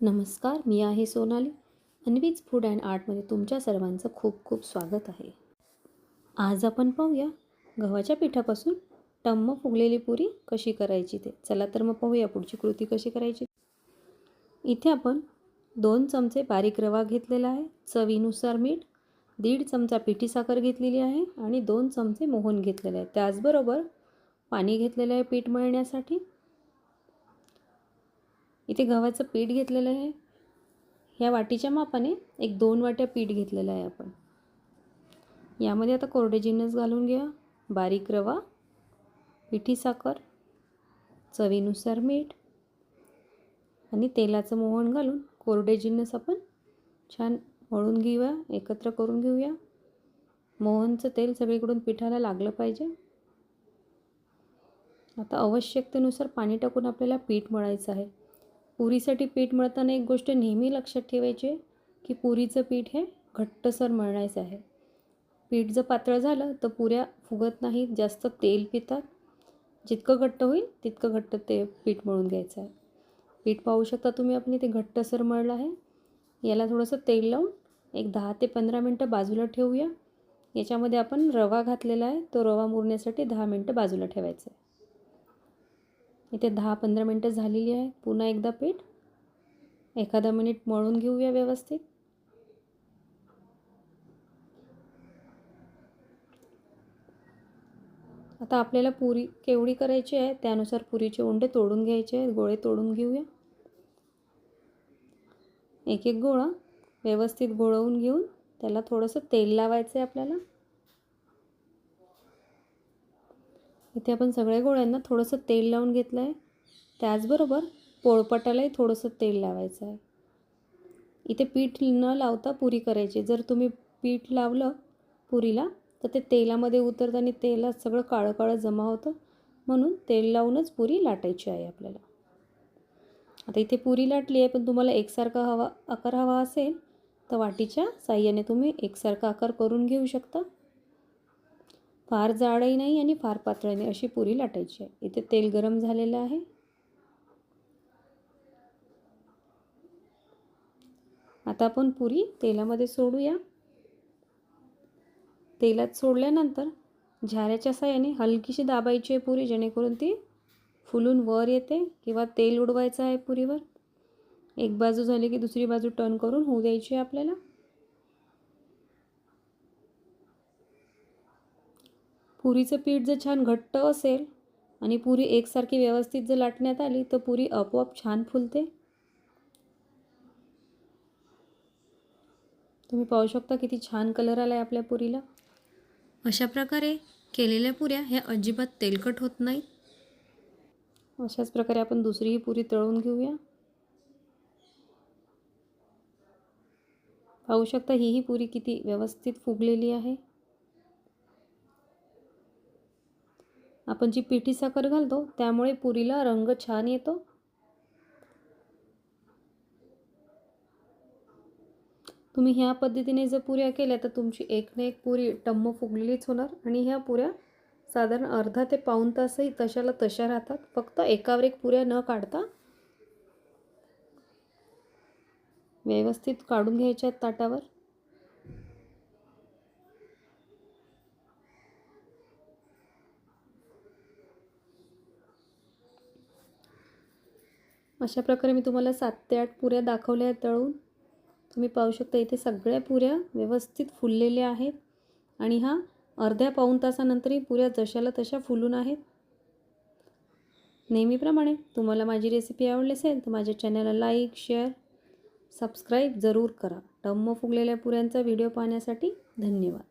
नमस्कार मी आहे सोनाली. अन्वीज फूड अँड आर्टमध्ये तुमच्या सर्वांचं खूप खूप स्वागत आहे. आज आपण पाहूया गव्हाच्या पिठापासून टम्म फुगलेली पुरी कशी करायची ते. चला तर मग पाहूया पुढची कृती कशी करायची. इथे आपण दोन चमचे बारीक रवा घेतलेला आहे चवीनुसार मीठ दीड चमचा पिठी साखर घेतलेली आहे आणि दोन चमचे मोहन घेतलेले आहे. त्याचबरोबर पाणी घेतलेलं आहे पीठ मळण्यासाठी. इथे गव्हाचं पीठ घेतलेलं आहे. ह्या वाटीच्या मापाने एक दोन वाट्या पीठ घेतलेलं आहे आपण. यामध्ये आता कोरडे जिन्नस घालून घ्या बारीक रवा पिठी साखर चवीनुसार मीठ आणि तेलाचं मोहन घालून कोरडे जिन्नस आपण छान मळून घेऊया एकत्र करून घेऊया. मोहनचं तेल सगळीकडून पिठाला लागलं पाहिजे. आता आवश्यकतेनुसार पाणी टाकून आपल्याला पीठ मळायचं आहे. पुरीसाठी पीठ मळताना एक गोष्ट नेहमी लक्षात ठेवायची की पुरीचं पीठ हे घट्टसर मळायचं आहे. पीठ जर पातळ झालं तर पुऱ्या फुगत नाहीत जास्त तेल पितात. जितकं घट्ट होईल तितकं घट्ट ते पीठ मळून घ्यायचं आहे. पीठ पाहू शकता तुम्ही आपण ते घट्टसर मळलं आहे. याला थोडंसं तेल लावून एक दहा ते पंधरा मिनटं बाजूला ठेवूया. याच्यामध्ये आपण रवा घातलेला आहे तो रवा मुरण्यासाठी दहा मिनटं बाजूला ठेवायचा आहे. इथे दहा पंधरा मिनटं झालेली आहे. पुन्हा एकदा पीठ. एखादा मिनिट मळून घेऊया व्यवस्थित. आता आपल्याला पुरी केवढी करायची आहे त्यानुसार पुरीचे उंडे तोडून घ्यायचे आहेत. गोळे तोडून घेऊया. एक एक गोळा व्यवस्थित गोळवून घेऊन त्याला थोडंसं तेल लावायचं आहे आपल्याला. इथे आपण सगळ्या गोळ्यांना थोडंसं तेल लावून घेतलं आहे. त्याचबरोबर पोळपटालाही थोडंसं तेल लावायचं आहे. इथे पीठ न लावता पुरी करायची. जर तुम्ही पीठ लावलं पुरीला तर ते तेलामध्ये उतरतं आणि तेलात सगळं काळं काळं जमा होतं. म्हणून तेल लावूनच पुरी लाटायची आहे आपल्याला. आता इथे पुरी लाटली आहे पण तुम्हाला एकसारखा हवा आकार हवा असेल तर वाटीच्या साह्याने तुम्ही एकसारखा आकार करून घेऊ शकता. फार जाडही नाही आणि फार पातळ नाही अशी पुरी लाटायची आहे. इथे तेल गरम झालेलं आहे. आता आपण पुरी तेलामध्ये सोडूया. तेलात सोडल्यानंतर झाऱ्याच्या साह्याने हलकीशी दाबायची आहे पुरी जेणेकरून ती फुलून वर येते किंवा तेल उडवायचं आहे पुरीवर. एक बाजू झाली की दुसरी बाजू टर्न करून होऊ द्यायची आहे आपल्याला. पुरीचं पीठ जर छान घट्ट असेल आणि पुरी एकसारखी व्यवस्थित जर लाटण्यात आली तर पुरी आपोआप छान फुलते. तुम्ही पाहू शकता किती छान कलर आला आहे आपल्या पुरीला. अशा प्रकारे केलेल्या पुऱ्या ह्या अजिबात तेलकट होत नाहीत. अशाच प्रकारे आपण दुसरीही पुरी तळून घेऊया. पाहू शकता हीही पुरी किती व्यवस्थित फुगलेली आहे. आपण जी पिठी साखर घालतो त्यामुळे पुरीला रंग छान येतो. तुम्ही ह्या पद्धतीने जर पुऱ्या केल्या तर तुमची एक ना एक पुरी टम्म फुगलेलीच होणार आणि ह्या पुऱ्या साधारण अर्धा ते पाऊण तासही तशाला तशा राहतात. फक्त एकावर एक पुऱ्या न काढता व्यवस्थित काढून घ्यायच्या ताटावर. अशा प्रकारे मी तुम्हाला सात ते आठ पुऱ्या दाखवल्या आहेत तळून. तुम्ही पाहू शकता इथे सगळ्या पुऱ्या व्यवस्थित फुललेल्या आहेत. आणि हा अर्ध्या पाऊण तासानंतरही पुऱ्या जशाला तशा फुलून आहेत. नेहमीप्रमाणे तुम्हाला माझी रेसिपी आवडली असेल तर माझ्या चॅनलला लाईक शेअर सबस्क्राईब जरूर करा. टम्म फुगलेल्या पुऱ्यांचा व्हिडिओ पाहण्यासाठी धन्यवाद.